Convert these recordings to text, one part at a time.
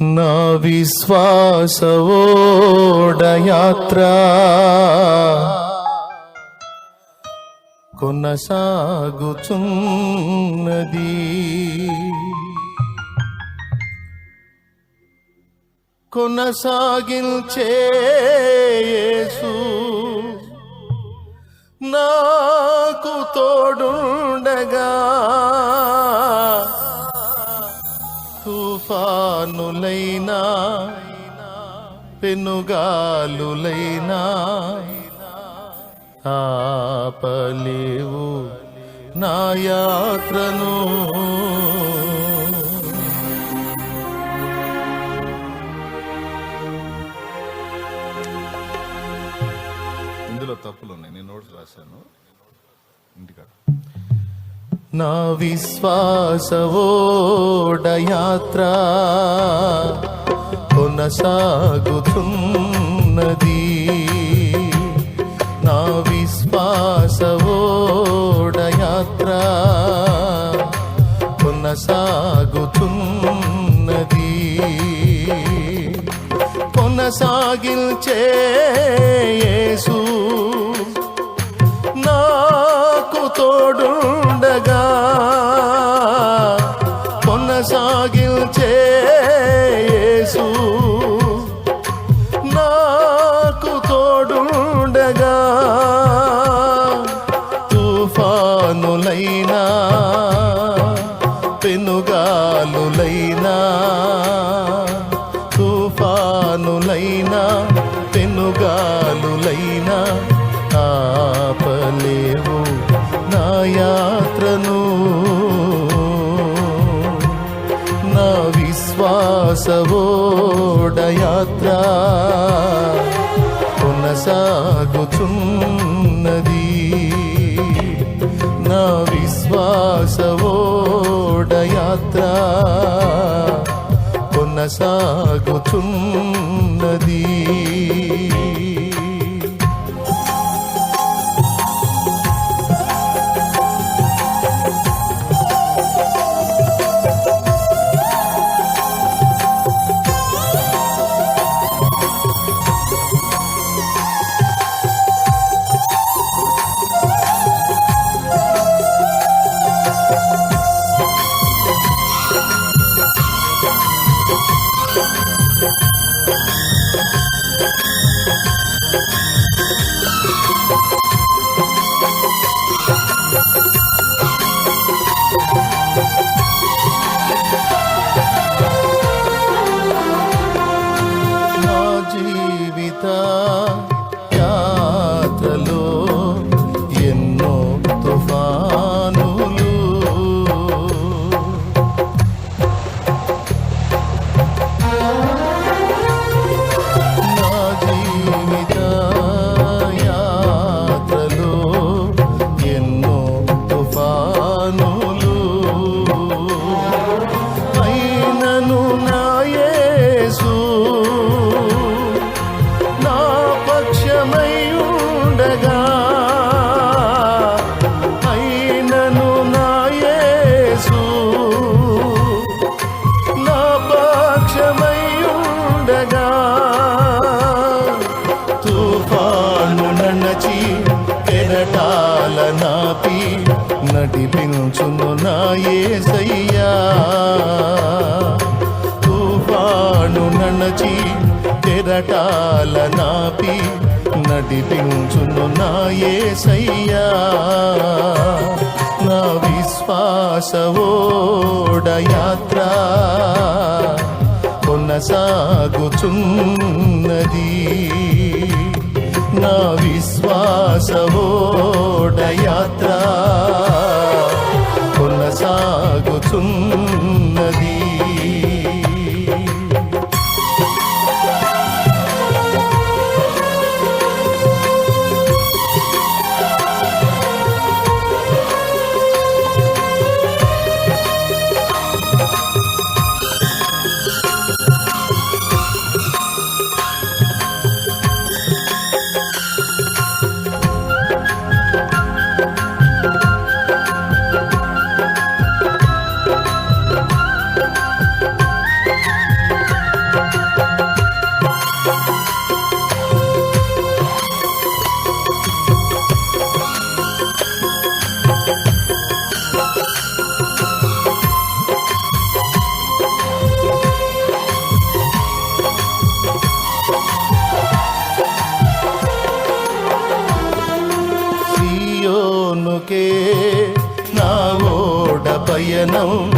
నా విశ్వాసవోడయాత్ర. కొనసాగుచున్నది. కొనసాగించే యేసు. నాకు తోడుండగా తుఫానులైనా పెనుగాలులైనా ఆపలేవు నా యాత్రను. నా విశ్వాసవోడయాత్ర కొనసాగుతున్నది. నా విశ్వాసవోడయాత్ర కొనసాగుతున్నది. కొనసాగిల్చే యేసు నాకు తోడు కొనసాగుతున్నది ಮೊದಲು నడిపించును నా ఏసయ్యా. తుఫాను నడచి తెరటాల నాపి నడిపించును నా ఏసయ్యా. నా విశ్వాసవోడయాత్ర కొనసాగుచున్నది. నా విశ్వాసవోడయాత్ర కొనసాగుచున్నది നയനം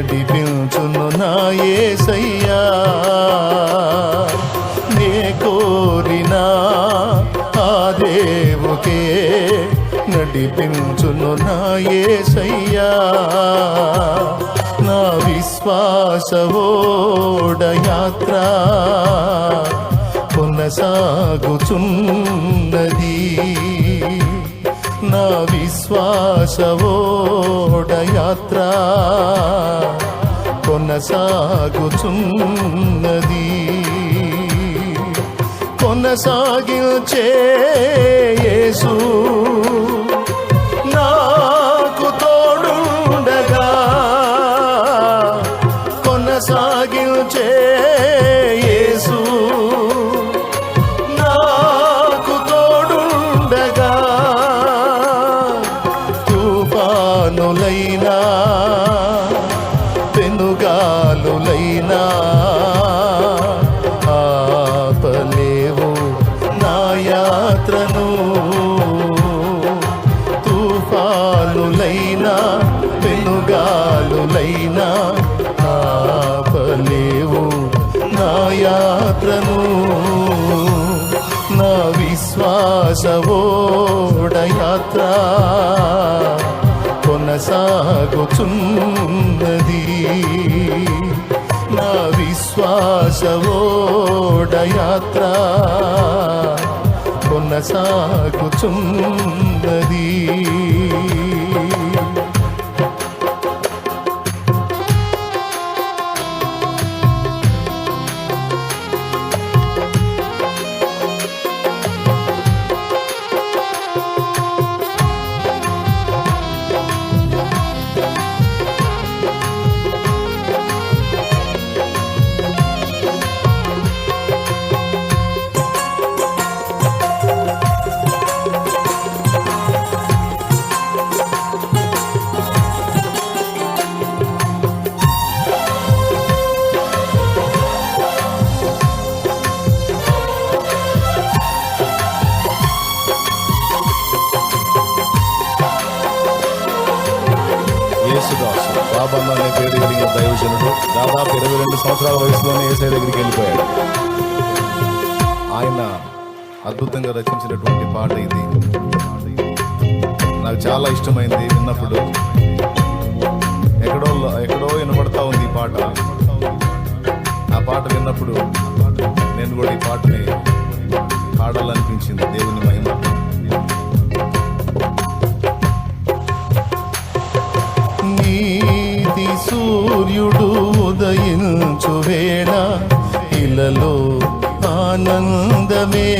నడిపించును నా యేసయ్యా నే కోరిన ఆ దేవుకే నడిపించును నా యేసయ్యా నా విశ్వాసవోడ యాత్ర కొనసాగుచున్నది. నా విశ్వాసవోడ యాత్ర కొనసాగుచున్నది. కొనసాగించే యేసు కొనసాగుచున్నది నా విశ్వాసవోడయాత్ర కొనసాగుచున్నది. దాదాపు ఇరవై రెండు సంవత్సరాల వయసులోనే ఏసఐ దగ్గరికి వెళ్ళిపోయాడు. ఆయన అద్భుతంగా రచించినటువంటి పాట ఇది. నాకు చాలా ఇష్టమైంది విన్నప్పుడు. ఎక్కడో ఎక్కడో వినపడతా ఉంది ఈ పాట. ఆ పాట విన్నప్పుడు నేను కూడా ఈ పాటని పాడాలనిపించింది దేవుని మహిమ. నీతి సూర్యుడు ఉదయించు వేళ ఇలలో ఆనందమే.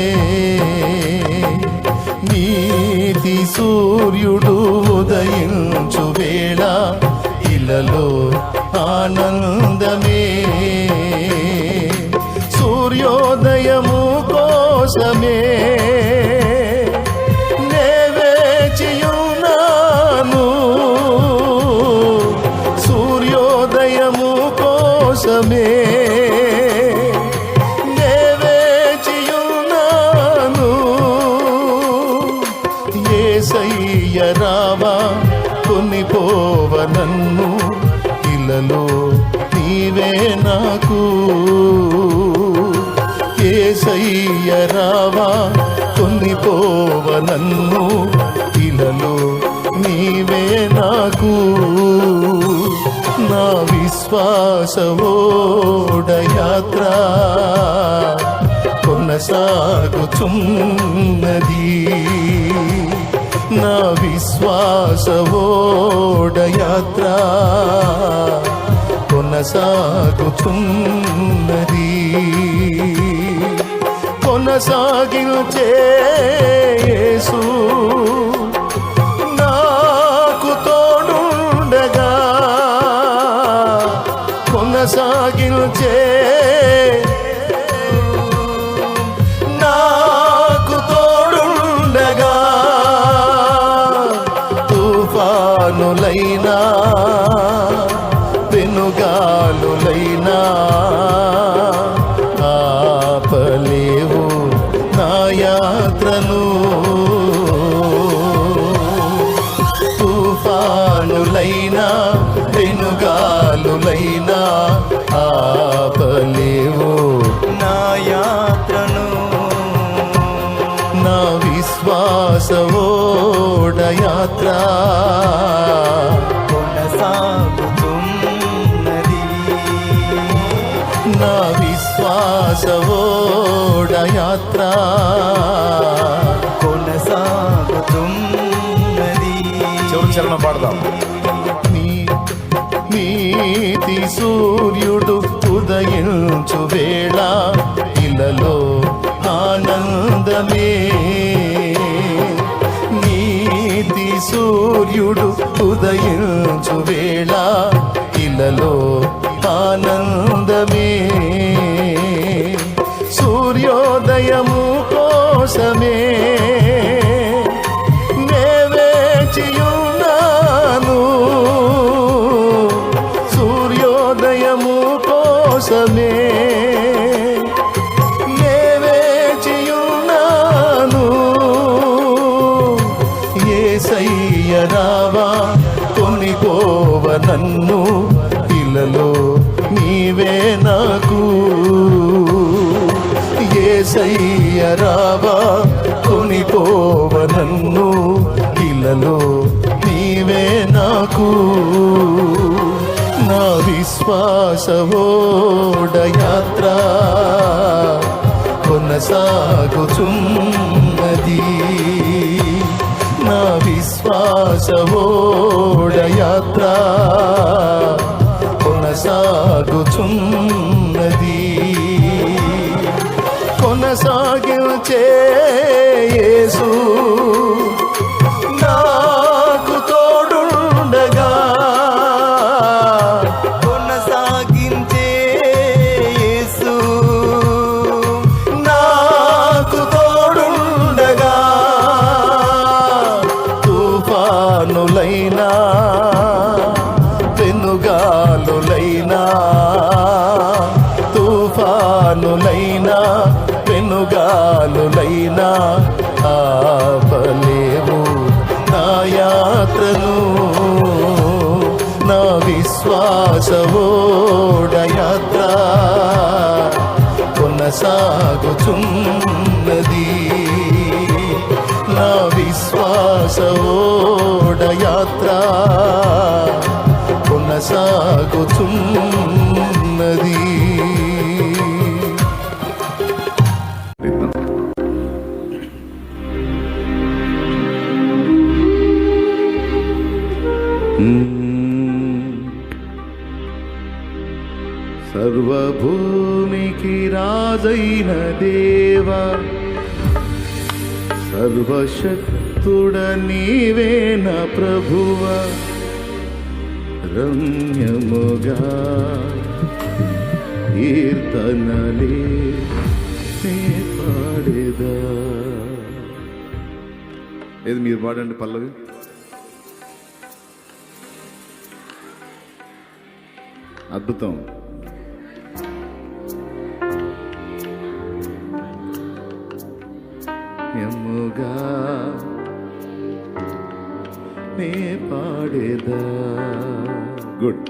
నీతి సూర్యుడు ఉదయించు వేళ ఇలలో ఆనంద ఏసయ్య రావా కొనిపోవ నన్ను. ఇలలో నీవే నాకు. ఏసయ్య రావా కొనిపోవ నన్ను. ఇలలో నీవే నాకు. నా విశ్వాసవోడ యాత్ర కొనసాగుచున్నది. నా విశ్వాస ఓడయాత్ర కొనసాగుతున్నది. కొనసాగించే యేసు తుఫానులైనా పదం. నీ నీతి సూర్యుడు ఉదయించు వేళ ఇలలో ఆనందమే. నీతి సూర్యుడు ఉదయించు వేళ ఇలలో నీవే నాకు. ఏసయ్య రావా కొనిపోవ నన్ను. ఇలలో నీవే నాకు. నా విశ్వాసవోడ యాత్ర కొనసాగుచున్నది నా విశ్వాసవోడ యాత్ర కొనసాగుచున్నది కొనసాగించే యేసు తుఫానులైనా పెనుగాలులైనా ఆపలేవు నా యాత్రను. నా విశ్వాసవోడ యాత్ర కొనసాగుచున్నది. నా విశ్వాసవోడ యాత్ర కొనసాగుచున్నది సర్వభూమికి రాజైన దేవ సర్వశక్తుడ నీవేన ప్రభువ రమ్యముగా కీర్తనలే పాడేదా. ఏది మీరు పాడండి పల్లవి? అద్భుతం. యముగా నే పాడేదా? గుడ్.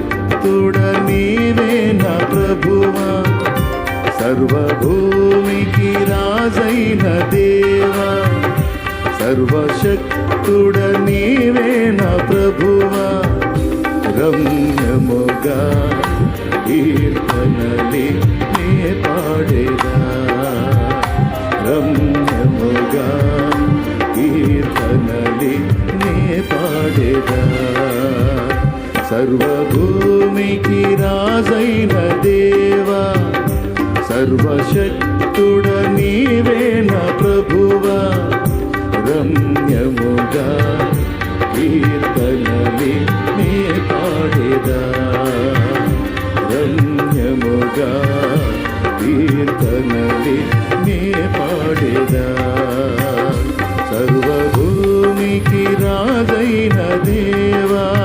సర్వశక్తుడ నీవే నా ప్రభువా? సర్వభూమికి రాజైన దేవా. సర్వశక్తుడ నీవే నా ప్రభువా? రమ్యముగా కీర్తనలి నే పాడేదా? రమ్యముగా కీర్తనలి నే పాడేదా? సర్వభూమికి రాజైన దేవా సర్వశక్తుడ నీవేన ప్రభువా. రమ్యముగా కీర్తనలి నే పాడేదా. రమ్యముగా కీర్తనలి నే పాడేదా. సర్వభూమికి రాజైన దేవా